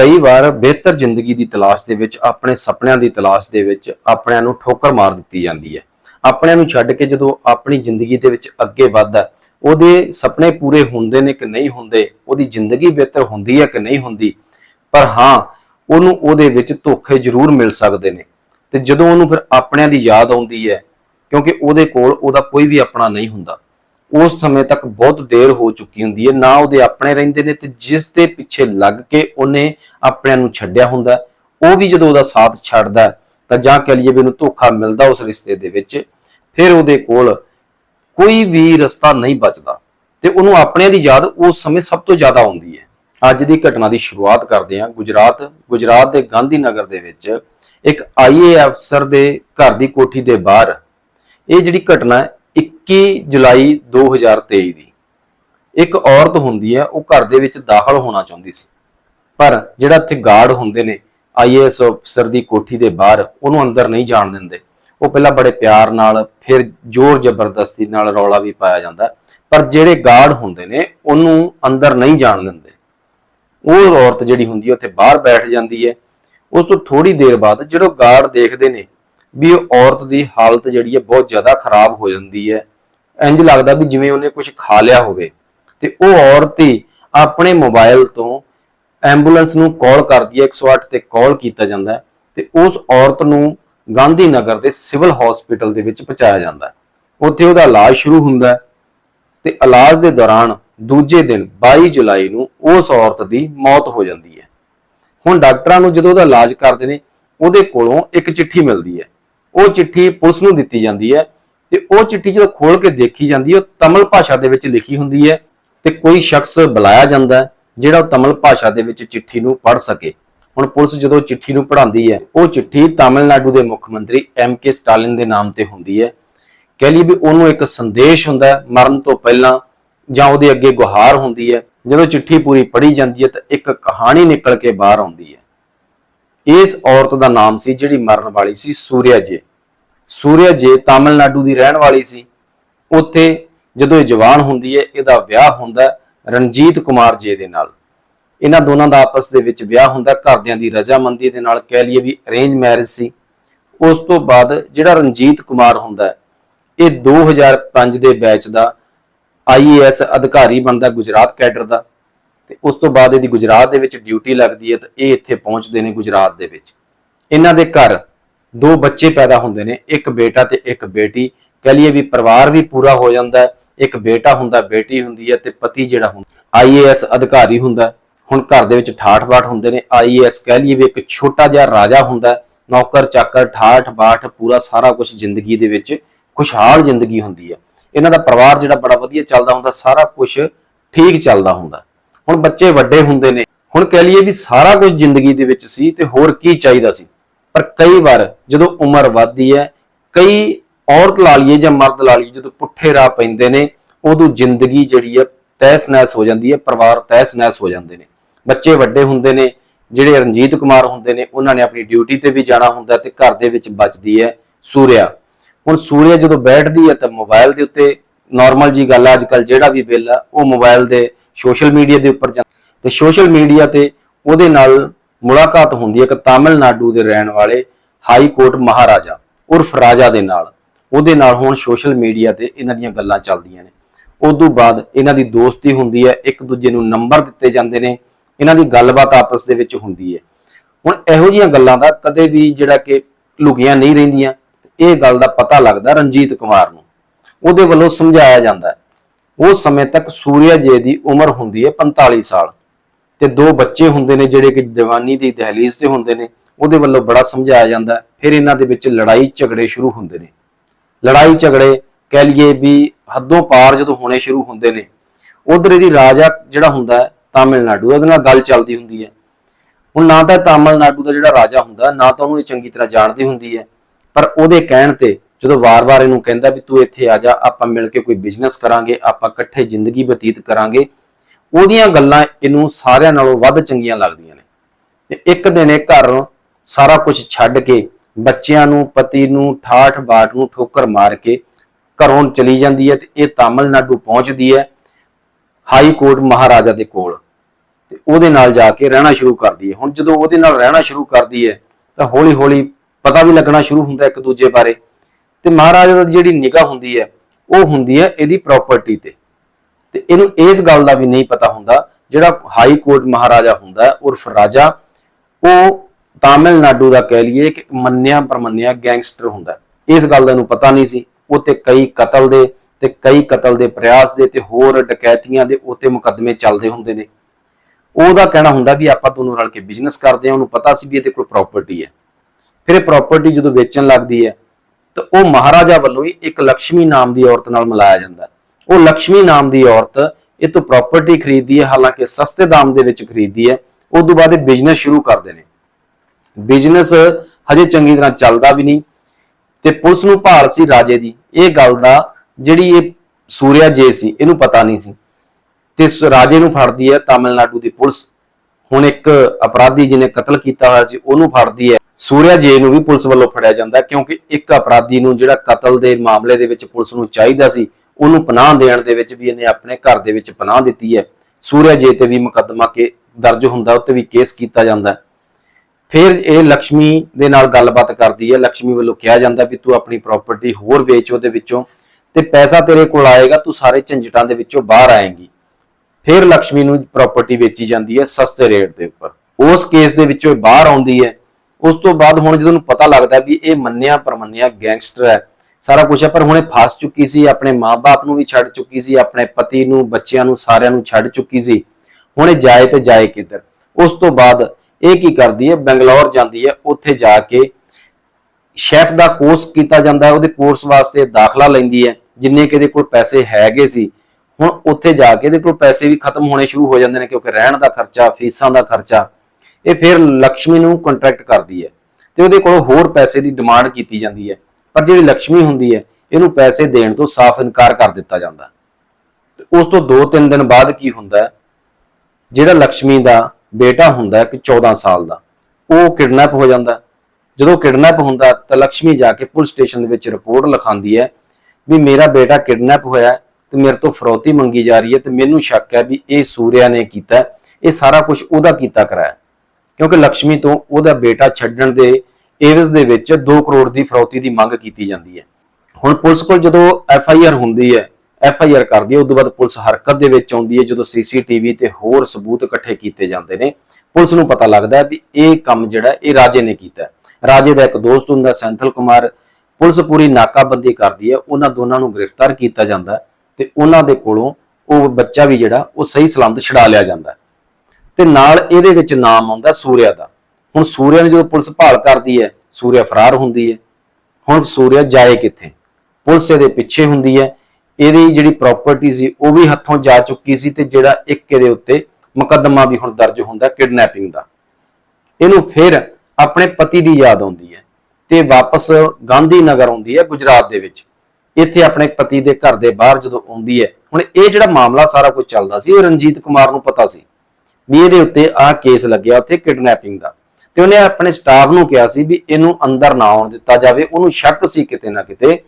ਕਈ ਵਾਰ ਬਿਹਤਰ ਜ਼ਿੰਦਗੀ ਦੀ ਤਲਾਸ਼ ਦੇ ਵਿੱਚ, ਆਪਣੇ ਸੁਪਨਿਆਂ ਦੀ ਤਲਾਸ਼ ਦੇ ਵਿੱਚ ਆਪਣਿਆਂ ਨੂੰ ਠੋਕਰ ਮਾਰ ਦਿੱਤੀ ਜਾਂਦੀ ਹੈ। ਆਪਣਿਆਂ ਨੂੰ ਛੱਡ ਕੇ ਜਦੋਂ ਆਪਣੀ ਜ਼ਿੰਦਗੀ ਦੇ ਵਿੱਚ ਅੱਗੇ ਵੱਧਦਾ, ਉਹਦੇ ਸੁਪਨੇ ਪੂਰੇ ਹੁੰਦੇ ਨੇ ਕਿ ਨਹੀਂ ਹੁੰਦੇ, ਉਹਦੀ ਜ਼ਿੰਦਗੀ ਬਿਹਤਰ ਹੁੰਦੀ ਹੈ ਕਿ ਨਹੀਂ ਹੁੰਦੀ, ਪਰ ਹਾਂ, ਉਹਨੂੰ ਉਹਦੇ ਵਿੱਚ ਧੋਖੇ ਜ਼ਰੂਰ ਮਿਲ ਸਕਦੇ ਨੇ। ਤੇ ਜਦੋਂ ਉਹਨੂੰ ਫਿਰ ਆਪਣਿਆਂ ਦੀ ਯਾਦ ਆਉਂਦੀ ਹੈ, ਕਿਉਂਕਿ ਉਹਦੇ ਕੋਲ ਉਹਦਾ ਕੋਈ ਵੀ ਆਪਣਾ ਨਹੀਂ ਹੁੰਦਾ। ਉਸ ਸਮੇਂ ਤੱਕ ਬਹੁਤ ਦੇਰ ਹੋ ਚੁੱਕੀ ਹੁੰਦੀ ਹੈ। ਨਾ ਉਹਦੇ ਆਪਣੇ ਰਹਿੰਦੇ ਨੇ ਤੇ ਜਿਸ ਦੇ ਪਿੱਛੇ ਲੱਗ ਕੇ ਉਹਨੇ ਆਪਣਿਆਂ ਨੂੰ ਛੱਡਿਆ ਹੁੰਦਾ ਉਹ ਵੀ ਜਦੋਂ ਉਹਦਾ ਸਾਥ ਛੱਡਦਾ ਤਾਂ ਜਾਂ ਕਹ ਲਈਏ ਵੀ ਉਹਨੂੰ ਧੋਖਾ ਮਿਲਦਾ ਉਸ ਰਿਸ਼ਤੇ ਦੇ ਵਿੱਚ, ਫਿਰ ਉਹਦੇ ਕੋਲ ਕੋਈ ਵੀ ਰਸਤਾ ਨਹੀਂ ਬਚਦਾ। ਤੇ ਉਹਨੂੰ ਆਪਣਿਆਂ ਦੀ ਯਾਦ ਉਸ ਸਮੇਂ ਸਭ ਤੋਂ ਜ਼ਿਆਦਾ ਆਉਂਦੀ ਹੈ। ਅੱਜ ਦੀ ਘਟਨਾ ਦੀ ਸ਼ੁਰੂਆਤ ਕਰਦੇ ਹਾਂ। ਗੁਜਰਾਤ ਗੁਜਰਾਤ ਦੇ ਗਾਂਧੀ ਨਗਰ ਦੇ ਵਿੱਚ ਇੱਕ ਆਈਏ ਅਫਸਰ ਦੇ ਘਰ ਦੀ ਕੋਠੀ ਦੇ ਬਾਹਰ ਇਹ ਜਿਹੜੀ ਘਟਨਾ 21 ਜੁਲਾਈ 2023 ਦੀ। ਇੱਕ ਔਰਤ ਹੁੰਦੀ ਹੈ, ਉਹ ਘਰ ਦੇ ਵਿੱਚ ਦਾਖਲ ਹੋਣਾ ਚਾਹੁੰਦੀ ਸੀ। ਪਰ ਜਿਹੜਾ ਇੱਥੇ ਗਾਰਡ ਹੁੰਦੇ ਨੇ ਆਈਏਐਸ ਅਫਸਰ ਦੀ ਕੋਠੀ ਦੇ ਬਾਹਰ, ਉਹਨੂੰ ਅੰਦਰ ਨਹੀਂ ਜਾਣ ਦਿੰਦੇ। ਉਹ ਪਹਿਲਾਂ ਬੜੇ ਪਿਆਰ ਨਾਲ, ਫਿਰ ਜ਼ੋਰ ਜ਼ਬਰਦਸਤੀ ਨਾਲ ਰੌਲਾ ਵੀ ਪਾਇਆ ਜਾਂਦਾ। ਪਰ ਜਿਹੜੇ ਗਾਰਡ ਹੁੰਦੇ ਨੇ, ਉਹਨੂੰ ਅੰਦਰ ਨਹੀਂ ਜਾਣ ਦਿੰਦੇ। ਉਹ ਔਰਤ ਜਿਹੜੀ ਹੁੰਦੀ ਹੈ, ਉੱਥੇ ਬਾਹਰ ਬੈਠ ਜਾਂਦੀ ਹੈ। ਉਸ ਤੋਂ ਥੋੜੀ ਦੇਰ ਬਾਅਦ ਜਦੋਂ ਗਾਰਡ ਦੇਖਦੇ ਨੇ ਵੀ ਉਹ ਔਰਤ ਦੀ ਹਾਲਤ ਜਿਹੜੀ ਹੈ, ਬਹੁਤ ਜ਼ਿਆਦਾ ਖਰਾਬ ਹੋ ਜਾਂਦੀ ਹੈ ਇੰਜ ਲੱਗਦਾ ਵੀ ਜਿਵੇਂ ਉਹਨੇ ਕੁਝ ਖਾ ਲਿਆ ਹੋਵੇ। ਤੇ ਉਹ ਔਰਤ ਹੀ ਆਪਣੇ ਮੋਬਾਈਲ ਤੋਂ ਐਂਬੂਲੈਂਸ ਨੂੰ ਕਾਲ ਕਰਦੀ ਹੈ 108 ਤੇ ਕਾਲ ਕੀਤਾ ਜਾਂਦਾ ਹੈ ਤੇ ਉਸ ਔਰਤ ਨੂੰ ਗਾਂਧੀ ਨਗਰ ਦੇ ਸਿਵਲ ਹਸਪੀਟਲ ਦੇ ਵਿੱਚ ਪਹੁੰਚਾਇਆ ਜਾਂਦਾ ਹੈ। ਉੱਥੇ ਉਹਦਾ ਇਲਾਜ ਸ਼ੁਰੂ ਹੁੰਦਾ ਹੈ ਤੇ ਇਲਾਜ ਦੇ ਦੌਰਾਨ ਦੂਜੇ ਦਿਨ 22 ਜੁਲਾਈ ਨੂੰ ਉਸ ਔਰਤ ਦੀ ਮੌਤ ਹੋ ਜਾਂਦੀ ਹੈ। ਹੁਣ ਡਾਕਟਰਾਂ ਨੂੰ ਜਦੋਂ ਉਹਦਾ ਇਲਾਜ ਕਰਦੇ ਨੇ, ਉਹਦੇ ਕੋਲੋਂ ਇੱਕ ਚਿੱਠੀ ਮਿਲਦੀ ਹੈ। ਉਹ ਚਿੱਠੀ ਪੁਲਿਸ ਨੂੰ ਦਿੱਤੀ ਜਾਂਦੀ ਹੈ ਤੇ ਉਹ ਚਿੱਠੀ ਜਦੋਂ ਖੋਲ ਕੇ ਦੇਖੀ ਜਾਂਦੀ ਹੈ, ਉਹ ਤਮਿਲ ਭਾਸ਼ਾ ਦੇ ਵਿੱਚ ਲਿਖੀ ਹੁੰਦੀ ਹੈ ਤੇ ਕੋਈ ਸ਼ਖਸ ਬੁਲਾਇਆ ਜਾਂਦਾ ਜਿਹੜਾ ਉਹ ਤਮਿਲ ਭਾਸ਼ਾ ਦੇ ਵਿੱਚ ਚਿੱਠੀ ਨੂੰ ਪੜ੍ਹ ਸਕੇ। ਹੁਣ ਪੁਲਿਸ ਜਦੋਂ ਚਿੱਠੀ ਨੂੰ ਪੜ੍ਹਾਉਂਦੀ ਹੈ, ਉਹ ਚਿੱਠੀ ਤਾਮਿਲਨਾਡੂ ਦੇ ਮੁੱਖ ਮੰਤਰੀ ਐਮ ਕੇ ਸਟਾਲਿਨ ਦੇ ਨਾਮ ਤੇ ਹੁੰਦੀ ਹੈ। ਕਹਿ ਲਈ ਵੀ ਉਹਨੂੰ ਇੱਕ ਸੰਦੇਸ਼ ਹੁੰਦਾ ਮਰਨ ਤੋਂ ਪਹਿਲਾਂ ਜਾਂ ਉਹਦੇ ਅੱਗੇ ਗੁਹਾਰ ਹੁੰਦੀ ਹੈ। ਜਦੋਂ ਚਿੱਠੀ ਪੂਰੀ ਪੜ੍ਹੀ ਜਾਂਦੀ ਹੈ ਤਾਂ ਇੱਕ ਕਹਾਣੀ ਨਿਕਲ ਕੇ ਬਾਹਰ ਆਉਂਦੀ ਹੈ। ਇਸ ਔਰਤ ਦਾ ਨਾਮ ਸੀ ਜਿਹੜੀ ਮਰਨ ਵਾਲੀ ਸੀ ਸੂਰਿਆ ਜੇ ਸੂਰਿਆ ਜੇ ਤਾਮਿਲਨਾਡੂ ਦੀ ਰਹਿਣ ਵਾਲੀ ਸੀ। ਉੱਥੇ ਜਦੋਂ ਇਹ ਜਵਾਨ ਹੁੰਦੀ ਹੈ ਇਹਦਾ ਵਿਆਹ ਹੁੰਦਾ ਰਣਜੀਤ ਕੁਮਾਰ ਜੇ ਦੇ ਨਾਲ। ਇਹਨਾਂ ਦੋਨਾਂ ਦਾ ਆਪਸ ਦੇ ਵਿੱਚ ਵਿਆਹ ਹੁੰਦਾ ਘਰਦਿਆਂ ਦੀ ਰਜ਼ਾਮੰਦੀ ਦੇ ਨਾਲ ਕਹਿ ਲਈਏ ਵੀ ਅਰੇਂਜ ਮੈਰਿਜ ਸੀ। ਉਸ ਤੋਂ ਬਾਅਦ ਜਿਹੜਾ ਰਣਜੀਤ ਕੁਮਾਰ ਹੁੰਦਾ ਹੈ, ਇਹ 2005 ਦੇ ਬੈਚ ਦਾ ਆਈਏਐਸ ਅਧਿਕਾਰੀ ਬਣਦਾ ਗੁਜਰਾਤ ਕੈਡਰ ਦਾ। ਤੇ ਉਸ ਤੋਂ ਬਾਅਦ ਇਹਦੀ ਗੁਜਰਾਤ ਦੇ ਵਿੱਚ ਡਿਊਟੀ ਲੱਗਦੀ ਹੈ ਤੇ ਇਹ ਇੱਥੇ ਪਹੁੰਚਦੇ ਨੇ ਗੁਜਰਾਤ ਦੇ ਵਿੱਚ। ਇਹਨਾਂ ਦੇ ਘਰ ਦੋ ਬੱਚੇ ਪੈਦਾ ਹੁੰਦੇ ਨੇ, ਇੱਕ ਬੇਟਾ ਤੇ ਇੱਕ ਬੇਟੀ। ਕਹ ਲਈਏ ਵੀ ਪਰਿਵਾਰ ਵੀ ਪੂਰਾ ਹੋ ਜਾਂਦਾ ਇੱਕ ਬੇਟਾ ਹੁੰਦਾ, ਬੇਟੀ ਹੁੰਦੀ ਹੈ ਤੇ ਪਤੀ ਜਿਹੜਾ ਹੁੰਦਾ ਆਈਏਐਸ ਅਧਿਕਾਰੀ ਹੁੰਦਾ ਹੁਣ ਘਰ ਦੇ ਵਿੱਚ ਠਾਠ ਬਾਠ ਹੁੰਦੇ ਨੇ ਆਈਏਐਸ ਕਹਿ ਲਈਏ ਵੀ ਇੱਕ ਛੋਟਾ ਜਿਹਾ ਰਾਜਾ ਹੁੰਦਾ ਨੌਕਰ, ਚਾਕਰ ਠਾਠ ਬਾਠ ਪੂਰਾ ਸਾਰਾ ਕੁਝ ਜ਼ਿੰਦਗੀ ਦੇ ਵਿੱਚ ਖੁਸ਼ਹਾਲ ਜ਼ਿੰਦਗੀ ਹੁੰਦੀ ਹੈ। ਇਹਨਾਂ ਦਾ ਪਰਿਵਾਰ ਜਿਹੜਾ ਬੜਾ ਵਧੀਆ ਚੱਲਦਾ ਹੁੰਦਾ, ਸਾਰਾ ਕੁਝ ਠੀਕ ਚੱਲਦਾ ਹੁੰਦਾ ਹੁਣ ਬੱਚੇ ਵੱਡੇ ਹੁੰਦੇ ਨੇ, ਹੁਣ ਕਹਿ ਲਈਏ ਵੀ ਸਾਰਾ ਕੁਝ ਜ਼ਿੰਦਗੀ ਦੇ ਵਿੱਚ ਸੀ ਤੇ ਹੋਰ ਕੀ ਚਾਹੀਦਾ ਸੀ? ਪਰ ਕਈ ਵਾਰ ਜਦੋਂ ਉਮਰ ਵੱਧਦੀ ਹੈ, ਕਈ ਔਰਤ ਲਾ ਲਈਏ ਜਾਂ ਮਰਦ ਲਾ ਲਈਏ, ਜਦੋਂ ਪੁੱਠੇ ਰਾਹ ਪੈਂਦੇ ਨੇ, ਉਦੋਂ ਜ਼ਿੰਦਗੀ ਜਿਹੜੀ ਹੈ ਤਹਿਸ ਨਹਿਸ ਹੋ ਜਾਂਦੀ ਹੈ, ਪਰਿਵਾਰ ਤਹਿਸ ਨਹਿਸ ਹੋ ਜਾਂਦੇ ਨੇ। ਬੱਚੇ ਵੱਡੇ ਹੁੰਦੇ ਨੇ, ਜਿਹੜੇ ਰਣਜੀਤ ਕੁਮਾਰ ਹੁੰਦੇ ਨੇ, ਉਹਨਾਂ ਨੇ ਆਪਣੀ ਡਿਊਟੀ ਤੇ ਵੀ ਜਾਣਾ ਹੁੰਦਾ ਤੇ ਘਰ ਦੇ ਵਿੱਚ ਬਚਦੀ ਹੈ ਸੂਰਿਆ। ਹੁਣ ਸੂਰਿਆ ਜਦੋਂ ਬੈਠਦੀ ਹੈ ਤਾਂ ਮੋਬਾਈਲ ਦੇ ਉੱਤੇ ਨਾਰਮਲ ਜੀ ਗੱਲ ਆ ਅੱਜ ਕੱਲ ਜਿਹੜਾ ਵੀ ਬਿੱਲ ਆ, ਉਹ ਮੋਬਾਈਲ ਦੇ ਸੋਸ਼ਲ ਮੀਡੀਆ ਦੇ ਉੱਪਰ ਜਾਂ ਤੇ ਸੋਸ਼ਲ ਮੀਡੀਆ ਤੇ ਉਹਦੇ ਨਾਲ ਮੁਲਾਕਾਤ ਹੁੰਦੀ ਹੈ ਕਿ ਤਾਮਿਲਨਾਡੂ ਦੇ ਰਹਿਣ ਵਾਲੇ ਹਾਈ ਕੋਰਟ ਮਹਾਰਾਜਾ, ਉਰਫ ਰਾਜਾ ਦੇ ਨਾਲ। ਉਹਦੇ ਨਾਲ ਹੁਣ ਸੋਸ਼ਲ ਮੀਡੀਆ ਤੇ ਇਹਨਾਂ ਦੀਆਂ ਗੱਲਾਂ ਚੱਲਦੀਆਂ ਨੇ। ਉਦੋਂ ਬਾਅਦ ਇਹਨਾਂ ਦੀ ਦੋਸਤੀ ਹੁੰਦੀ ਹੈ, ਇੱਕ ਦੂਜੇ ਨੂੰ ਨੰਬਰ ਦਿੱਤੇ ਜਾਂਦੇ ਨੇ। ਇਹਨਾਂ ਦੀ ਗੱਲਬਾਤ ਆਪਸ ਦੇ ਵਿੱਚ ਹੁੰਦੀ ਹੈ। ਹੁਣ ਇਹੋ ਜਿਹੀਆਂ ਗੱਲਾਂ ਦਾ ਕਦੇ ਵੀ ਜਿਹੜਾ ਕਿ ਲੁਕੀਆਂ ਨਹੀਂ ਰਹਿੰਦੀਆਂ। ਇਹ ਗੱਲ ਦਾ ਪਤਾ ਲੱਗਦਾ ਰਣਜੀਤ ਕੁਮਾਰ ਨੂੰ। ਉਹਦੇ ਵੱਲੋਂ ਸਮਝਾਇਆ ਜਾਂਦਾ ਉਸ ਸਮੇਂ ਤੱਕ ਸੂਰਿਆ ਜੇ ਦੀ ਉਮਰ ਹੁੰਦੀ ਹੈ 45 ਸਾਲ। ਤੇ ਦੋ ਬੱਚੇ ਹੁੰਦੇ ਨੇ ਜਿਹੜੇ ਕਿ ਜਵਾਨੀ ਦੀ ਦਹਲੀਜ਼ ਤੇ ਹੁੰਦੇ ਨੇ, ਉਹਦੇ ਵੱਲੋਂ ਬੜਾ ਸਮਝਾਇਆ ਜਾਂਦਾ ਫਿਰ ਇਹਨਾਂ ਦੇ ਵਿੱਚ ਲੜਾਈ ਝਗੜੇ ਸ਼ੁਰੂ ਹੁੰਦੇ ਨੇ। ਲੜਾਈ ਝਗੜੇ ਕਹਿ ਲਈਏ ਵੀ ਹੱਦੋਂ ਪਾਰ ਜਦੋਂ ਹੋਣੇ ਸ਼ੁਰੂ ਹੁੰਦੇ ਨੇ। ਉਧਰ ਇਹਦੀ ਰਾਜਾ ਜਿਹੜਾ ਹੁੰਦਾ ਤਾਮਿਲਨਾਡੂ, ਉਹਦੇ ਨਾਲ ਗੱਲ ਚੱਲਦੀ ਹੁੰਦੀ ਹੈ। ਹੁਣ ਨਾ ਤਾਂ ਤਾਮਿਲਨਾਡੂ ਦਾ ਜਿਹੜਾ ਰਾਜਾ ਹੁੰਦਾ, ਨਾ ਤਾਂ ਉਹਨੂੰ ਇਹ ਚੰਗੀ ਤਰ੍ਹਾਂ ਜਾਣਦੀ ਹੁੰਦੀ ਹੈ। ਪਰ ਉਹਦੇ ਕਹਿਣ ਤੇ ਜਦੋਂ ਵਾਰ-ਵਾਰ ਇਹਨੂੰ ਕਹਿੰਦਾ ਵੀ ਤੂੰ ਇੱਥੇ ਆ ਜਾ, ਆਪਾਂ ਮਿਲ ਕੇ ਕੋਈ ਬਿਜ਼ਨਸ ਕਰਾਂਗੇ, ਆਪਾਂ ਇਕੱਠੇ ਜ਼ਿੰਦਗੀ ਬਤੀਤ ਕਰਾਂਗੇ ਉਹਦੀਆਂ ਗੱਲਾਂ ਇਹਨੂੰ ਸਾਰਿਆਂ ਨਾਲੋਂ ਵੱਧ ਚੰਗੀਆਂ ਲੱਗਦੀਆਂ ਨੇ। ਤੇ ਇੱਕ ਦਿਨ ਇਹ ਘਰ ਸਾਰਾ ਕੁਝ ਛੱਡ ਕੇ ਬੱਚਿਆਂ ਨੂੰ, ਪਤੀ ਨੂੰ, ਠਾਠ ਬਾਠ ਨੂੰ ਠੋਕਰ ਮਾਰ ਕੇ ਘਰੋਂ ਚਲੀ ਜਾਂਦੀ ਹੈ ਤੇ ਇਹ ਤਾਮਿਲਨਾਡੂ ਪਹੁੰਚਦੀ ਹੈ ਹਾਈ ਕੋਰਟ ਮਹਾਰਾਜਾ ਦੇ ਕੋਲ ਤੇ ਉਹਦੇ ਨਾਲ ਜਾ ਕੇ ਰਹਿਣਾ ਸ਼ੁਰੂ ਕਰਦੀ ਹੈ। ਹੁਣ ਜਦੋਂ ਉਹਦੇ ਨਾਲ ਰਹਿਣਾ ਸ਼ੁਰੂ ਕਰਦੀ ਹੈ ਤਾਂ ਹੌਲੀ ਹੌਲੀ ਪਤਾ ਵੀ ਲੱਗਣਾ ਸ਼ੁਰੂ ਹੁੰਦਾ ਇੱਕ ਦੂਜੇ ਬਾਰੇ ਤੇ ਮਹਾਰਾਜਾ ਦੀ ਜਿਹੜੀ ਨਿਗਾਹ ਹੁੰਦੀ ਹੈ, ਉਹ ਹੁੰਦੀ ਹੈ ਇਹਦੀ ਪ੍ਰਾਪਰਟੀ ਤੇ। ਤੇ ਇਹਨੂੰ ਇਸ ਗੱਲ ਦਾ ਵੀ ਨਹੀਂ ਪਤਾ ਹੁੰਦਾ, ਜਿਹੜਾ ਹਾਈ ਕੋਰਟ ਮਹਾਰਾਜਾ ਹੁੰਦਾ, ਉਰਫ ਰਾਜਾ, ਉਹ ਤਾਮਿਲਨਾਡੂ ਦਾ ਕਹਿ ਲਈਏ ਕਿ ਮੰਨਿਆ ਪਰਮੰਨਿਆ ਗੈਂਗਸਟਰ ਹੁੰਦਾ। ਇਸ ਗੱਲ ਦਾ ਇਹਨੂੰ ਪਤਾ ਨਹੀਂ ਸੀ। ਉਹ ਤੇ ਕਈ ਕਤਲ ਦੇ, ਤੇ ਕਈ ਕਤਲ ਦੇ ਪ੍ਰਯਾਸ ਦੇ, ਤੇ ਹੋਰ ਡਕੈਤੀਆਂ ਦੇ ਉੱਤੇ ਮੁਕੱਦਮੇ ਚੱਲਦੇ ਹੁੰਦੇ ਨੇ। ਉਹਦਾ ਕਹਿਣਾ ਹੁੰਦਾ ਵੀ ਆਪਾਂ ਦੋਨੋਂ ਰਲ ਕੇ ਬਿਜ਼ਨਸ ਕਰਦੇ ਹਾਂ, ਉਹਨੂੰ ਪਤਾ ਸੀ ਵੀ ਇਹਦੇ ਕੋਲ ਪ੍ਰਾਪਰਟੀ ਹੈ। ਫਿਰ ਇਹ ਪ੍ਰਾਪਰਟੀ ਜਦੋਂ ਵੇਚਣ ਲੱਗਦੀ ਹੈ, ਤਾਂ ਉਹ ਮਹਾਰਾਜਾ ਵੱਲੋਂ ਹੀ ਇੱਕ ਲక్ష్ਮੀ ਨਾਮ ਦੀ ਔਰਤ ਨਾਲ ਮਿਲਾਇਆ ਜਾਂਦਾ। ਉਹ ਲక్ష్ਮੀ ਨਾਮ ਦੀ ਔਰਤ ਇਹ ਤੋਂ ਪ੍ਰਾਪਰਟੀ ਖਰੀਦਦੀ ਹੈ, ਹਾਲਾਂਕਿ ਸਸਤੇ ਦਾਮ ਦੇ ਵਿੱਚ ਖਰੀਦਦੀ ਹੈ ਉਸ ਤੋਂ ਬਾਅਦ ਇਹ ਬਿਜ਼ਨਸ ਸ਼ੁਰੂ ਕਰਦੇ ਨੇ। ਬਿਜ਼ਨਸ ਹਜੇ ਚੰਗੀ ਤਰ੍ਹਾਂ ਚੱਲਦਾ ਵੀ ਨਹੀਂ ਤੇ ਪੁਲਿਸ ਨੂੰ ਭਾਲ ਸੀ ਰਾਜੇ ਦੀ। ਇਹ ਗੱਲ ਦਾ ਜਿਹੜੀ ਇਹ ਸੂਰਿਆ ਜੇ ਸੀ, ਇਹਨੂੰ ਪਤਾ ਨਹੀਂ ਸੀ। ਤੇ ਰਾਜੇ ਨੂੰ ਫੜਦੀ ਹੈ ਤਾਮਿਲਨਾਡੂ ਦੀ ਪੁਲਿਸ। ਹੁਣ ਇੱਕ ਅਪਰਾਧੀ ਜਿਹਨੇ ਕਤਲ ਕੀਤਾ ਹੋਇਆ ਸੀ, ਉਹਨੂੰ ਫੜਦੀ ਹੈ। ਸੂਰਿਆ ਜੇ ਨੂੰ ਵੀ ਪੁਲਿਸ ਵੱਲੋਂ ਫੜਿਆ ਜਾਂਦਾ ਕਿਉਂਕਿ ਇੱਕ ਅਪਰਾਧੀ ਨੂੰ ਜਿਹੜਾ ਕਤਲ ਦੇ ਮਾਮਲੇ ਦੇ ਵਿੱਚ ਪੁਲਿਸ ਨੂੰ ਚਾਹੀਦਾ ਸੀ ਉਹਨੂੰ ਪਨਾਹ ਦੇਣ ਦੇ ਵਿੱਚ ਵੀ ਇਹਨੇ ਆਪਣੇ ਘਰ ਦੇ ਵਿੱਚ ਪਨਾਹ ਦਿੱਤੀ ਹੈ। ਸੂਰਿਆ ਜੇ ਤੇ ਵੀ ਮੁਕੱਦਮਾ ਕੇ ਦਰਜ ਹੁੰਦਾ ਉੱਤੇ ਵੀ ਕੇਸ ਕੀਤਾ ਜਾਂਦਾ। ਫਿਰ ਇਹ ਲక్ష్ਮੀ ਦੇ ਨਾਲ ਗੱਲਬਾਤ ਕਰਦੀ ਹੈ। ਲక్ష్ਮੀ ਵੱਲੋਂ ਕਿਹਾ ਜਾਂਦਾ ਵੀ ਤੂੰ ਆਪਣੀ ਪ੍ਰਾਪਰਟੀ ਹੋਰ ਵੇਚ ਉਹਦੇ ਵਿੱਚੋਂ ਤੇ ਪੈਸਾ ਤੇਰੇ ਕੋਲ ਆਏਗਾ, ਤੂੰ ਸਾਰੇ ਝੰਜਟਾਂ ਦੇ ਵਿੱਚੋਂ ਬਾਹਰ ਆਏਂਗੀ। ਫਿਰ ਲక్ష్ਮੀ ਨੂੰ ਪ੍ਰਾਪਰਟੀ ਵੇਚੀ ਜਾਂਦੀ ਹੈ ਸਸਤੇ ਰੇਟ ਦੇ ਉੱਪਰ। ਉਸ ਕੇਸ ਦੇ ਵਿੱਚੋਂ ਬਾਹਰ ਆਉਂਦੀ ਹੈ। ਉਸ ਤੋਂ ਬਾਅਦ ਹੁਣ ਜਦੋਂ ਨੂੰ ਪਤਾ ਲੱਗਦਾ ਵੀ ਇਹ ਮੰਨਿਆ ਪਰਮੰਨਿਆ ਗੈਂਗਸਟਰ ਹੈ ਸਾਰਾ ਕੁਝ ਹੈ, ਪਰ ਹੁਣ ਇਹ ਫਸ ਚੁੱਕੀ ਸੀ, ਆਪਣੇ ਮਾਪੇ ਨੂੰ ਵੀ ਛੱਡ ਚੁੱਕੀ ਸੀ, ਆਪਣੇ ਪਤੀ ਨੂੰ, ਬੱਚਿਆਂ ਨੂੰ ਸਾਰਿਆਂ ਨੂੰ ਛੱਡ ਚੁੱਕੀ ਸੀ। ਹੁਣ ਇਹ ਜਾਏ ਤੇ ਜਾਏ ਕਿੱਧਰ? ਉਸ ਤੋਂ ਬਾਅਦ ਇਹ ਕੀ ਕਰਦੀ ਹੈ, ਬੰਗਲੌਰ ਜਾਂਦੀ ਹੈ, ਉੱਥੇ ਜਾ ਕੇ ਸ਼ੈਫ ਦਾ ਕੋਰਸ ਕੀਤਾ ਜਾਂਦਾ ਉਹਦੇ ਕੋਰਸ ਵਾਸਤੇ ਦਾਖਲਾ ਲੈਂਦੀ ਹੈ, ਜਿੰਨੇ ਕਿ ਇਹਦੇ ਕੋਲ ਪੈਸੇ ਹੈਗੇ ਸੀ। ਹੁਣ ਉੱਥੇ ਜਾ ਕੇ ਇਹਦੇ ਕੋਲ ਪੈਸੇ ਵੀ ਖਤਮ ਹੋਣੇ ਸ਼ੁਰੂ ਹੋ ਜਾਂਦੇ ਨੇ, ਕਿਉਂਕਿ ਰਹਿਣ ਦਾ ਖਰਚਾ, ਫੀਸਾਂ ਦਾ ਖਰਚਾ, ਇਹ ਫਿਰ ਲక్ష్ਮੀ ਨੂੰ ਕੰਟਰੈਕਟ ਕਰਦੀ ਹੈ। ਤੇ ਉਹਦੇ ਕੋਲ ਹੋਰ ਪੈਸੇ ਦੀ ਡਿਮਾਂਡ ਕੀਤੀ ਜਾਂਦੀ ਹੈ। ਪਰ ਜਿਹੜੀ ਲక్ష్ਮੀ ਹੁੰਦੀ ਹੈ, ਇਹਨੂੰ ਪੈਸੇ ਦੇਣ ਤੋਂ ਸਾਫ਼ ਇਨਕਾਰ ਕਰ ਦਿੱਤਾ ਜਾਂਦਾ। ਉਸ ਤੋਂ 2-3 ਦਿਨ ਬਾਅਦ ਕੀ ਹੁੰਦਾ ਜਿਹੜਾ ਲక్ష్ਮੀ ਦਾ ਬੇਟਾ ਹੁੰਦਾ ਇੱਕ 14 ਸਾਲ ਦਾ, ਉਹ ਕਿਡਨੈਪ ਹੋ ਜਾਂਦਾ ਜਦੋਂ ਕਿਡਨੈਪ ਹੁੰਦਾ ਤਾਂ ਲక్ష్ਮੀ ਜਾ ਕੇ ਪੁਲਿਸ ਸਟੇਸ਼ਨ ਦੇ ਵਿੱਚ ਰਿਪੋਰਟ ਲਿਖਾਉਂਦੀ ਹੈ ਵੀ ਮੇਰਾ ਬੇਟਾ ਕਿਡਨੈਪ ਹੋਇਆ ਤੇ ਮੇਰੇ ਤੋਂ ਫਰੋਤੀ ਮੰਗੀ ਜਾ ਰਹੀ ਹੈ ਤੇ ਮੈਨੂੰ ਸ਼ੱਕ ਹੈ ਵੀ ਇਹ ਸੂਰਿਆ ਨੇ ਕੀਤਾ ਇਹ ਸਾਰਾ ਕੁਝ ਉਹਦਾ ਕੀਤਾ ਕਰਾਇਆ ਕਿਉਂਕਿ ਲక్ష్ਮੀ ਤੋਂ ਉਹਦਾ ਬੇਟਾ ਛੱਡਣ ਦੇ ਏਵਜ਼ ਦੇ ਵਿੱਚ 2 ਕਰੋੜ ਦੀ ਫਰੌਤੀ ਦੀ ਮੰਗ ਕੀਤੀ ਜਾਂਦੀ ਹੈ। ਹੁਣ ਪੁਲਿਸ ਕੋਲ ਜਦੋਂ ਐਫ ਆਈ ਆਰ ਹੁੰਦੀ ਹੈ, ਐਫ ਆਈ ਆਰ ਕਰਦੀ ਹੈ, ਉਸ ਤੋਂ ਬਾਅਦ ਪੁਲਿਸ ਹਰਕਤ ਦੇ ਵਿੱਚ ਆਉਂਦੀ ਹੈ, ਜਦੋਂ ਸੀਸੀਟੀਵੀ ਤੇ ਹੋਰ ਸਬੂਤ ਇਕੱਠੇ ਕੀਤੇ ਜਾਂਦੇ ਨੇ, ਪੁਲਿਸ ਨੂੰ ਪਤਾ ਲੱਗਦਾ ਹੈ ਵੀ ਇਹ ਕੰਮ ਜਿਹੜਾ, ਇਹ ਰਾਜੇ ਨੇ ਕੀਤਾ ਰਾਜੇ ਦਾ ਇੱਕ ਦੋਸਤ ਹੁੰਦਾ, ਸੈਂਥਲ ਕੁਮਾਰ, ਪੁਲਿਸ ਪੂਰੀ ਨਾਕਾਬੰਦੀ ਕਰਦੀ ਹੈ, ਉਹਨਾਂ ਦੋਨਾਂ ਨੂੰ ਗ੍ਰਿਫਤਾਰ ਕੀਤਾ ਜਾਂਦਾ ਹੈ ਤੇ ਉਹਨਾਂ ਦੇ ਕੋਲੋਂ ਉਹ ਬੱਚਾ ਵੀ ਜਿਹੜਾ, ਉਹ ਸਹੀ ਸਲਾਮਤ ਛੁਡਾ ਲਿਆ ਜਾਂਦਾ ਹੈ। ਤੇ ਨਾਲ ਇਹਦੇ ਵਿੱਚ ਨਾਮ ਆਉਂਦਾ ਸੂਰਿਆ ਦਾ। ਹੁਣ ਸੂਰਿਆ ਨੂੰ ਜਦੋਂ ਪੁਲਿਸ ਭਾਲ ਕਰਦੀ ਹੈ, ਸੂਰਿਆ ਫਰਾਰ ਹੁੰਦੀ ਹੈ। ਹੁਣ ਸੂਰਿਆ ਜਾਏ ਕਿੱਥੇ? ਪੁਲਿਸ ਇਹਦੇ ਪਿੱਛੇ ਹੁੰਦੀ ਹੈ। ਇਹਦੀ ਜਿਹੜੀ ਪ੍ਰਾਪਰਟੀ ਸੀ, ਉਹ ਵੀ ਹੱਥੋਂ ਜਾ ਚੁੱਕੀ ਸੀ ਤੇ ਜਿਹੜਾ ਇੱਕ ਇਹਦੇ ਉੱਤੇ ਮੁਕੱਦਮਾ ਵੀ ਹੁਣ ਦਰਜ ਹੁੰਦਾ ਕਿਡਨੈਪਿੰਗ ਦਾ। ਇਹਨੂੰ ਫਿਰ ਆਪਣੇ ਪਤੀ ਦੀ ਯਾਦ ਆਉਂਦੀ ਹੈ ਤੇ ਵਾਪਸ ਗਾਂਧੀ ਨਗਰ ਆਉਂਦੀ ਹੈ ਗੁਜਰਾਤ ਦੇ ਵਿੱਚ। ਇੱਥੇ ਆਪਣੇ ਪਤੀ ਦੇ ਘਰ ਦੇ ਬਾਹਰ ਜਦੋਂ ਆਉਂਦੀ ਹੈ, ਹੁਣ ਇਹ ਜਿਹੜਾ ਮਾਮਲਾ ਸਾਰਾ ਕੁਝ ਚੱਲਦਾ ਸੀ ਇਹ ਰਣਜੀਤ ਕੁਮਾਰ ਨੂੰ ਪਤਾ ਸੀ ਵੀ ਇਹਦੇ ਉੱਤੇ ਆਹ ਕੇਸ ਲੱਗਿਆ ਉੱਥੇ ਕਿਡਨੈਪਿੰਗ ਦਾ। ਤੇ ਉਹਨੇ ਆਪਣੇ ਸਟਾਫ ਨੂੰ ਕਿਹਾ ਸੀ ਵੀ ਇਹਨੂੰ ਅੰਦਰ ਨਾ ਆਉਣ ਦਿੱਤਾ ਜਾਵੇ, ਉਹਨੂੰ ਸ਼ੱਕ ਸੀ ਕਿਤੇ ਨਾ ਕਿਤੇ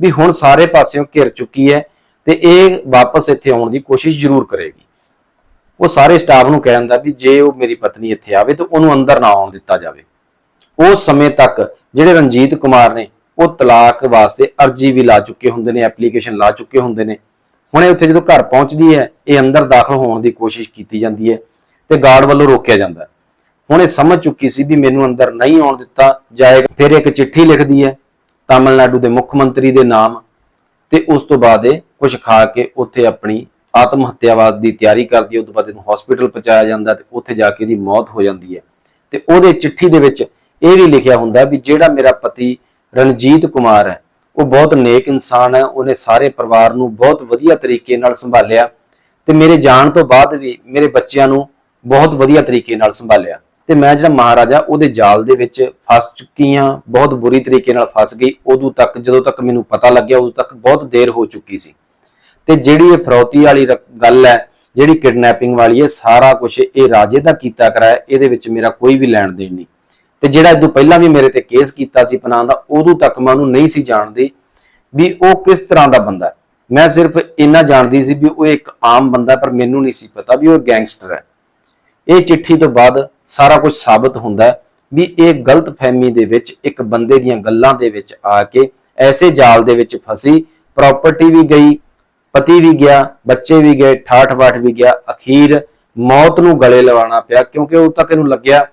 ਵੀ ਹੁਣ ਸਾਰੇ ਪਾਸਿਓਂ ਘਿਰ ਚੁੱਕੀ ਹੈ ਤੇ ਇਹ ਵਾਪਸ ਇੱਥੇ ਆਉਣ ਦੀ ਕੋਸ਼ਿਸ਼ ਜ਼ਰੂਰ ਕਰੇਗੀ। ਉਹ ਸਾਰੇ ਸਟਾਫ ਨੂੰ ਕਹਿ ਦਿੰਦਾ ਵੀ ਜੇ ਉਹ ਮੇਰੀ ਪਤਨੀ ਇੱਥੇ ਆਵੇ ਤਾਂ ਉਹਨੂੰ ਅੰਦਰ ਨਾ ਆਉਣ ਦਿੱਤਾ ਜਾਵੇ। ਉਸ ਸਮੇਂ ਤੱਕ ਜਿਹੜੇ ਰਣਜੀਤ ਕੁਮਾਰ ਨੇ, ਉਹ ਤਲਾਕ ਵਾਸਤੇ ਅਰਜੀ ਵੀ ਲਾ ਚੁੱਕੇ ਹੁੰਦੇ ਨੇ, ਐਪਲੀਕੇਸ਼ਨ ਲਾ ਚੁੱਕੇ ਹੁੰਦੇ ਨੇ। ਹੁਣ ਇਹ ਉੱਥੇ ਜਦੋਂ ਘਰ ਪਹੁੰਚਦੀ ਹੈ, ਇਹ ਅੰਦਰ ਦਾਖਲ ਹੋਣ ਦੀ ਕੋਸ਼ਿਸ਼ ਕੀਤੀ ਜਾਂਦੀ ਹੈ ਤੇ ਗਾਰਡ ਵੱਲੋਂ ਰੋਕਿਆ ਜਾਂਦਾ ਹੈ। ਹੁਣ ਇਹ ਸਮਝ ਚੁੱਕੀ ਸੀ ਵੀ ਮੈਨੂੰ ਅੰਦਰ ਨਹੀਂ ਆਉਣ ਦਿੱਤਾ ਜਾਏਗਾ। ਫਿਰ ਇੱਕ ਚਿੱਠੀ ਲਿਖਦੀ ਹੈ, ਤਾਮਿਲਨਾਡੂ ਦੇ ਮੁੱਖ ਮੰਤਰੀ ਦੇ ਨਾਮ, ਤੇ ਉਸ ਤੋਂ ਬਾਅਦ ਇਹ ਕੁਝ ਖਾ ਕੇ ਉੱਥੇ ਆਪਣੀ ਆਤਮ ਹੱਤਿਆਵਾਦ ਦੀ ਤਿਆਰੀ ਕਰਦੀ ਹੈ। ਉਸ ਤੋਂ ਬਾਅਦ ਇਹਨੂੰ ਹਸਪੀਟਲ ਪਹੁੰਚਾਇਆ ਜਾਂਦਾ ਤੇ ਉੱਥੇ ਜਾ ਕੇ ਇਹਦੀ ਮੌਤ ਹੋ ਜਾਂਦੀ ਹੈ। ਤੇ ਉਹਦੇ ਚਿੱਠੀ ਦੇ ਵਿੱਚ ਇਹ ਵੀ ਲਿਖਿਆ ਹੁੰਦਾ ਵੀ ਜਿਹੜਾ ਮੇਰਾ ਪਤੀ ਰਣਜੀਤ ਕੁਮਾਰ ਹੈ, ਉਹ ਬਹੁਤ ਨੇਕ ਇਨਸਾਨ ਹੈ, ਉਹਨੇ ਸਾਰੇ ਪਰਿਵਾਰ ਨੂੰ ਬਹੁਤ ਵਧੀਆ ਤਰੀਕੇ ਨਾਲ ਸੰਭਾਲਿਆ ਤੇ ਮੇਰੇ ਜਾਣ ਤੋਂ ਬਾਅਦ ਵੀ ਮੇਰੇ ਬੱਚਿਆਂ ਨੂੰ ਬਹੁਤ ਵਧੀਆ ਤਰੀਕੇ ਨਾਲ ਸੰਭਾਲਿਆ। ਤੇ ਮੈਂ ਜਿਹੜਾ ਮਹਾਰਾਜਾ ਉਹਦੇ ਜਾਲ ਦੇ ਵਿੱਚ ਫਸ ਚੁੱਕੀ ਹਾਂ, ਬਹੁਤ ਬੁਰੀ ਤਰੀਕੇ ਨਾਲ ਫਸ ਗਈ। ਉਦੋਂ ਤੱਕ, ਜਦੋਂ ਤੱਕ ਮੈਨੂੰ ਪਤਾ ਲੱਗਿਆ, ਉਦੋਂ ਤੱਕ ਬਹੁਤ ਦੇਰ ਹੋ ਚੁੱਕੀ ਸੀ। ਤੇ ਜਿਹੜੀ ਇਹ ਫਰੌਤੀ ਵਾਲੀ ਰ- ਗੱਲ ਹੈ, ਜਿਹੜੀ ਕਿਡਨੈਪਿੰਗ ਵਾਲੀ ਹੈ, ਸਾਰਾ ਕੁਝ ਇਹ ਰਾਜੇ ਦਾ ਕੀਤਾ ਕਰਾਇਆ, ਇਹਦੇ ਵਿੱਚ ਮੇਰਾ ਕੋਈ ਵੀ ਲੈਣ ਦੇਣ ਨਹੀਂ। ਤੇ ਜਿਹੜਾ ਇਦੋਂ ਪਹਿਲਾਂ ਵੀ ਮੇਰੇ ਤੇ ਕੇਸ ਕੀਤਾ ਸੀ ਪਨਾਹ ਦਾ, ਉਦੋਂ ਤੱਕ ਮੈਂ ਉਹਨੂੰ ਨਹੀਂ ਸੀ ਜਾਣਦੀ ਵੀ ਉਹ ਕਿਸ ਤਰ੍ਹਾਂ ਦਾ ਬੰਦਾ ਹੈ। ਮੈਂ ਸਿਰਫ ਇੰਨਾ ਜਾਣਦੀ ਸੀ ਵੀ ਉਹ ਇੱਕ ਆਮ ਬੰਦਾ ਪਰ ਮੈਨੂੰ ਨਹੀਂ ਸੀ ਪਤਾ ਵੀ ਉਹ ਗੈਂਗਸਟਰ ਹੈ। ਇਹ ਚਿੱਠੀ ਤੋਂ ਬਾਅਦ ਸਾਰਾ ਕੁਝ ਸਾਬਤ ਹੁੰਦਾ ਵੀ ਇਹ ਗਲਤ ਫਹਿਮੀ ਦੇ ਵਿੱਚ, ਇੱਕ ਬੰਦੇ ਦੀਆਂ ਗੱਲਾਂ ਦੇ ਵਿੱਚ ਆ ਕੇ ਐਸੇ ਜਾਲ ਦੇ ਵਿੱਚ ਫਸੀ ਪ੍ਰਾਪਰਟੀ ਵੀ ਗਈ, ਪਤੀ ਵੀ ਗਿਆ, ਬੱਚੇ ਵੀ ਗਏ ਠਾਠ ਬਾਠ ਵੀ ਗਿਆ, ਅਖੀਰ ਮੌਤ ਨੂੰ ਗਲੇ ਲਵਾਉਣਾ ਪਿਆ, ਕਿਉਂਕਿ ਉਹ ਤੱਕ ਇਹਨੂੰ ਲੱਗਿਆ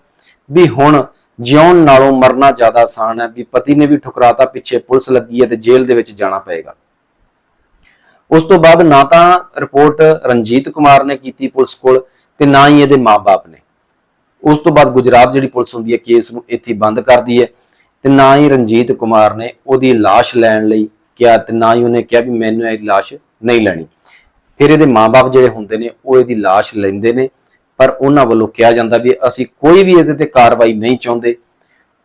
ਵੀ ਹੁਣ ਜਿਉਣ ਨਾਲੋਂ ਮਰਨਾ ਜ਼ਿਆਦਾ ਆਸਾਨ ਹੈ, ਵੀ ਪਤੀ ਨੇ ਵੀ ਠੁਕਰਾਤਾ, ਪਿੱਛੇ ਪੁਲਿਸ ਲੱਗੀ ਹੈ ਤੇ ਜੇਲ੍ਹ ਦੇ ਵਿੱਚ ਜਾਣਾ ਪਏਗਾ। ਉਸ ਤੋਂ ਬਾਅਦ ਨਾ ਤਾਂ ਰਿਪੋਰਟ ਰਣਜੀਤ ਕੁਮਾਰ ਨੇ ਕੀਤੀ ਪੁਲਿਸ ਕੋਲ ਤੇ ਨਾ ਹੀ ਇਹਦੇ ਮਾਪੇ ਨੇ। ਉਸ ਤੋਂ ਬਾਅਦ ਗੁਜਰਾਤ ਜਿਹੜੀ ਪੁਲਿਸ ਹੁੰਦੀ ਹੈ, ਕੇਸ ਨੂੰ ਇੱਥੇ ਬੰਦ ਕਰਦੀ ਹੈ ਤੇ ਨਾ ਹੀ ਰਣਜੀਤ ਕੁਮਾਰ ਨੇ ਉਹਦੀ ਲਾਸ਼ ਲੈਣ ਲਈ ਕਿਹਾ ਤੇ ਨਾ ਹੀ ਉਹਨੇ ਕਿਹਾ ਵੀ ਮੈਨੂੰ ਇਹ ਲਾਸ਼ ਨਹੀਂ ਲੈਣੀ। ਫਿਰ ਇਹਦੇ ਮਾਪੇ ਜਿਹੜੇ ਹੁੰਦੇ ਨੇ, ਉਹ ਇਹਦੀ ਲਾਸ਼ ਲੈਂਦੇ ਨੇ, ਪਰ ਉਹਨਾਂ ਵੱਲੋਂ ਕਿਹਾ ਜਾਂਦਾ ਵੀ ਅਸੀਂ ਕੋਈ ਵੀ ਇਹਦੇ ਤੇ ਕਾਰਵਾਈ ਨਹੀਂ ਚਾਹੁੰਦੇ।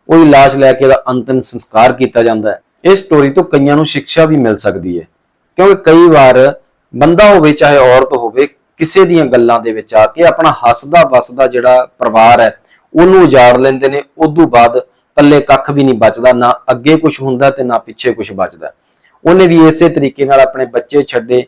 ਉਹਦੀ ਲਾਸ਼ ਲੈ ਕੇ ਉਹਦਾ ਅੰਤਿਮ ਸੰਸਕਾਰ ਕੀਤਾ ਜਾਂਦਾ ਹੈ। ਇਸ ਸਟੋਰੀ ਤੋਂ ਕਈਆਂ ਨੂੰ ਸਿੱਖਿਆ ਵੀ ਮਿਲ ਸਕਦੀ ਹੈ। ਕਿਉਂਕਿ ਕਈ ਵਾਰ ਬੰਦਾ ਹੋਵੇ, ਚਾਹੇ ਔਰਤ ਹੋਵੇ ਕਿਸੇ ਦੀਆਂ ਗੱਲਾਂ ਦੇ ਵਿੱਚ ਆ ਕੇ ਆਪਣਾ ਹੱਸਦਾ ਵਸਦਾ ਜਿਹੜਾ ਪਰਿਵਾਰ ਹੈ, ਉਹਨੂੰ ਉਜਾੜ ਲੈਂਦੇ ਨੇ ਉਦੋਂ ਬਾਅਦ ਪੱਲੇ ਕੱਖ ਵੀ ਨਹੀਂ ਬਚਦਾ, ਨਾ ਅੱਗੇ ਕੁਝ ਹੁੰਦਾ ਤੇ ਨਾ ਪਿੱਛੇ ਕੁਝ ਬਚਦਾ। ਉਹਨੇ ਵੀ ਇਸੇ ਤਰੀਕੇ ਨਾਲ ਆਪਣੇ ਬੱਚੇ ਛੱਡੇ,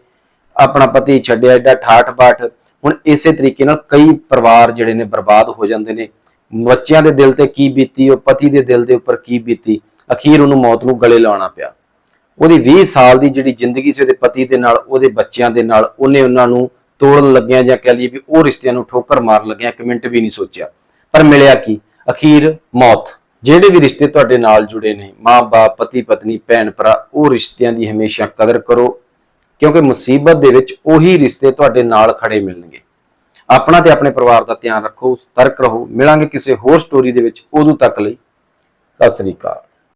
ਆਪਣਾ ਪਤੀ ਛੱਡਿਆ, ਐਡਾ ਠਾਠ ਬਾਠ ਹੁਣ ਇਸੇ ਤਰੀਕੇ ਨਾਲ ਕਈ ਪਰਿਵਾਰ ਜਿਹੜੇ ਨੇ ਬਰਬਾਦ ਹੋ ਜਾਂਦੇ ਨੇ। ਬੱਚਿਆਂ ਦੇ ਦਿਲ ਤੇ ਕੀ ਬੀਤੀ, ਉਹ ਪਤੀ ਦੇ ਦਿਲ ਦੇ ਉੱਪਰ ਕੀ ਬੀਤੀ, ਅਖੀਰ ਉਹਨੂੰ ਮੌਤ ਨੂੰ ਗਲੇ ਲਾਉਣਾ ਪਿਆ। ਉਹਦੀ 20 ਸਾਲ ਦੀ ਜਿਹੜੀ ਜ਼ਿੰਦਗੀ ਸੀ ਉਹਦੇ ਪਤੀ ਦੇ ਨਾਲ, ਉਹਦੇ ਬੱਚਿਆਂ ਦੇ ਨਾਲ, ਉਹਨੇ ਉਹਨਾਂ ਨੂੰ ਤੋੜਨ ਲੱਗਿਆ ਜਾਂ ਕਹਿ ਲਈਏ ਵੀ ਉਹ ਰਿਸ਼ਤਿਆਂ ਨੂੰ ਠੋਕਰ ਮਾਰ ਲੱਗਿਆ, ਇੱਕ ਮਿੰਟ ਵੀ ਨਹੀਂ ਸੋਚਿਆ। ਪਰ ਮਿਲਿਆ ਕੀ? ਅਖੀਰ ਮੌਤ। ਜਿਹੜੇ ਵੀ ਰਿਸ਼ਤੇ ਤੁਹਾਡੇ ਨਾਲ ਜੁੜੇ ਨੇ ਮਾਂ-ਬਾਪ ਪਤੀ, ਪਤਨੀ, ਭੈਣ, ਭਰਾ, ਉਹ ਰਿਸ਼ਤਿਆਂ ਦੀ ਹਮੇਸ਼ਾ ਕਦਰ ਕਰੋ, ਕਿਉਂਕਿ ਮੁਸੀਬਤ ਦੇ ਵਿੱਚ ਉਹੀ ਰਿਸ਼ਤੇ ਤੁਹਾਡੇ ਨਾਲ ਖੜੇ ਮਿਲਣਗੇ। ਆਪਣਾ ਤੇ ਆਪਣੇ ਪਰਿਵਾਰ ਦਾ ਧਿਆਨ ਰੱਖੋ, ਸਤਰਕ ਰਹੋ। ਮਿਲਾਂਗੇ ਕਿਸੇ ਹੋਰ ਸਟੋਰੀ ਦੇ ਵਿੱਚ ਉਦੋਂ ਤੱਕ ਲਈ। ਸਤਿ ਸ੍ਰੀ ਅਕਾਲ।